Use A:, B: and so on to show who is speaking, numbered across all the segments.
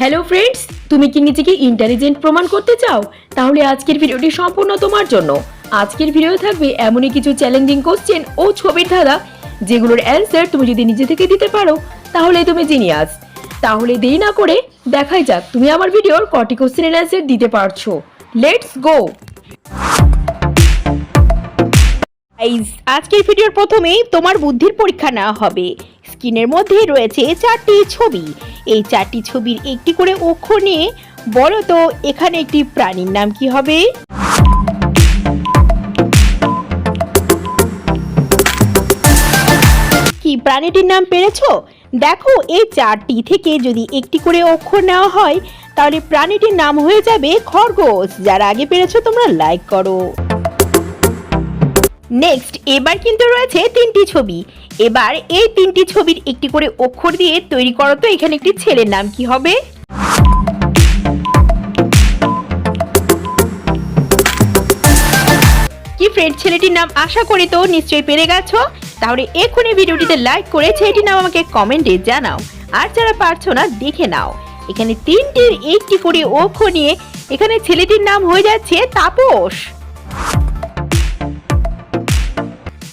A: Hello friends তুমি কি নিজেকে ইন্টেলিজেন্ট প্রমাণ করতে চাও? তাহলে আজকের ভিডিওটি সম্পূর্ণ তোমার জন্য। আজকের ভিডিও থাকবে এমনই কিছু চ্যালেঞ্জিং কোশ্চেন ও ছবির ধাঁধা, যেগুলোর অ্যান্সার তুমি যদি নিজে থেকে দিতে পারো তাহলে তুমি জিনিয়াস তাহলে দেরি না করে দেখাই যাক তুমি আমার ভিডিওর কটি কোশ্চেনের অ্যান্সার দিতে পারছ। লেটস গো
B: আজকের ভিডিওর প্রথমেই তোমার বুদ্ধির পরীক্ষা নেওয়া হবে। স্ক্রিনের মধ্যে রয়েছে চারটি ছবি। এই চারটি ছবির একটি করে অক্ষর নিয়ে বলো তো এখানে একটি প্রাণীর নাম কি হবে? কি প্রাণীটির নাম পেরেছ? দেখো, এই চারটি থেকে যদি একটি করে অক্ষর নেওয়া হয়, তাহলে প্রাণীটির নাম হয়ে যাবে খরগোশ। যারা আগে পেরেছ, তোমরা লাইক করো। নেক্সট এবার কিন্তু রয়েছে তিনটি ছবি। এবার এই তিনটি ছবির একটি করে অক্ষর দিয়ে তৈরি করো তো, এখানে একটি ছেলের নাম কি হবে? কি ফ্রেন্ড ছেলেটির নাম আশা করি তো নিশ্চয়ই পেরে গেছো? তাহলে এক্ষুনি ভিডিওটিতে লাইক করে ছেলেটির নাম আমাকে কমেন্টে জানাও। আর যারা পারছ না, দেখে নাও। এখানে তিনটির একটি করে অক্ষর নিয়ে এখানে ছেলেটির নাম হয়ে যাচ্ছে তাপস।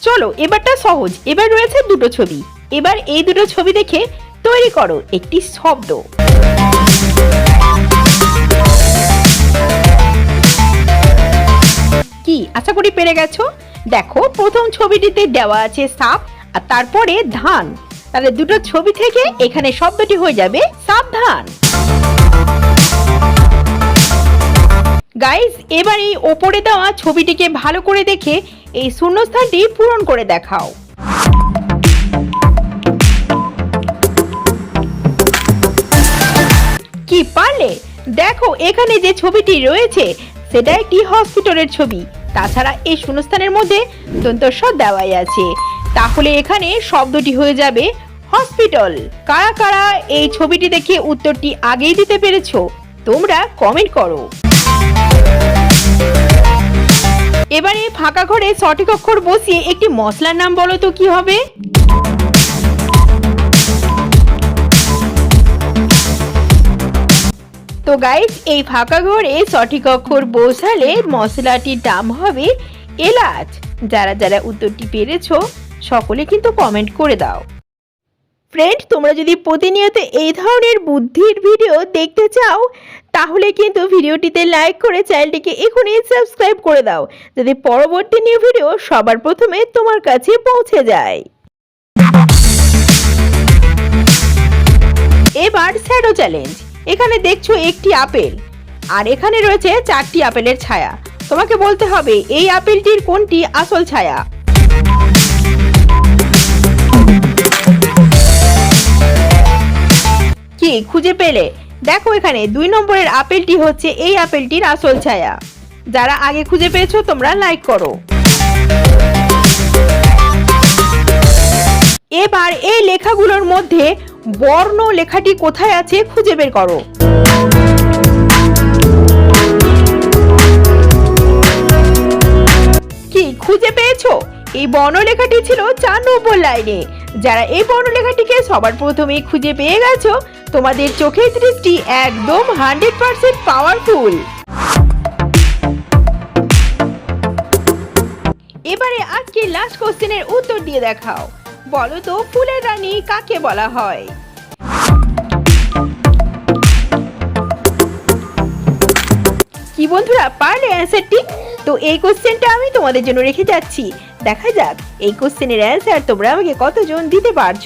B: চলো, এবারটা সহজ। এবার রয়েছে দুটো ছবি। এবার এই দুটো ছবি দেখে তৈরি করো একটি শব্দ। কি? আশা করি পেরে গেছো? দেখো, প্রথম ছবিটিতে দেওয়া আছে সাপ, আর তারপরে ধান। তাহলে দুটো ছবি থেকে এখানে শব্দটি হয়ে যাবে সাবধান। গাইস এবার এই ওপরে দেওয়া ছবিটিকে ভালো করে দেখে এই শূন্যস্থানটি পূরণ করে দেখাও। কি পারলে? দেখো, এখানে যে ছবিটি রয়েছে, সেটা একটি হসপিটালের ছবি। তাছাড়া এই শূন্যস্থানের মধ্যে দন্তস্ব দেওয়াই আছে। তাহলে এখানে শব্দটি হয়ে যাবে হসপিটাল। কারা কারা এই ছবিটি দেখে উত্তরটি আগেই দিতে পেরেছ, তোমরা কমেন্ট করো। এবারে ফাঁকা ঘরে সঠিক অক্ষর বসিয়ে একটি মশলার নাম বলো তো, কি হবে? তো গাইস এই ফাঁকা ঘরে সঠিক অক্ষর বসালে মশলাটির দাম হবে এলাচ। যারা যারা উত্তরটি পেরেছ, সকলে কিন্তু কমেন্ট করে দাও। ফ্রেন্ড তোমরা যদি প্রতিনিয়ত এই ধরনের বুদ্ধির ভিডিও দেখতে চাও, তাহলে কিন্তু ভিডিওটিতে লাইক করে চ্যানেলটিকে এখনই সাবস্ক্রাইব করে দাও, যাতে পরবর্তী নিউ ভিডিও সবার প্রথমে তোমার কাছে পৌঁছে যায়। এবার শ্যাডো চ্যালেঞ্জ এখানে দেখছ একটি আপেল, আর এখানে রয়েছে চারটি আপেলের ছায়া। তোমাকে বলতে হবে, এই আপেলটির কোনটি আসল ছায়া? খুঁজে পেলে। দেখো এখানে দুই নম্বরের আপেলটি হচ্ছে এই আপেলটির আসল ছায়া। যারা আগে খুঁজে পেয়েছ, তোমরা লাইক করো। এবার এই লেখাগুলোর মধ্যে বর্ণ লেখাটি কোথায় আছে খুঁজে বের করো। কি, খুঁজে পেয়েছ? এই বর্ণলেখাটি ছিল চার নম্বর লাইনে। যারা এই বর্ণলেখাটিকে সবার প্রথমে খুঁজে পেয়ে গেছো তোমাদের চোখের দৃষ্টি একদম হান্ড্রেড পার্সেন্ট পাওয়ারফুল এবারে আজকে লাস্ট কোশ্চেনের উত্তর দিয়ে দেখাও। বলো তো, ফুলের রানী কাকে বলা হয়? কি বন্ধুরা, পারলে অ্যান্সারটি তো এই কোশ্চেনটা আমি তোমাদের জন্য রেখে যাচ্ছি। দেখা যাক, এই কোশ্চেনের অ্যান্সার তোমরা আমাকে কতজন দিতে পারছ?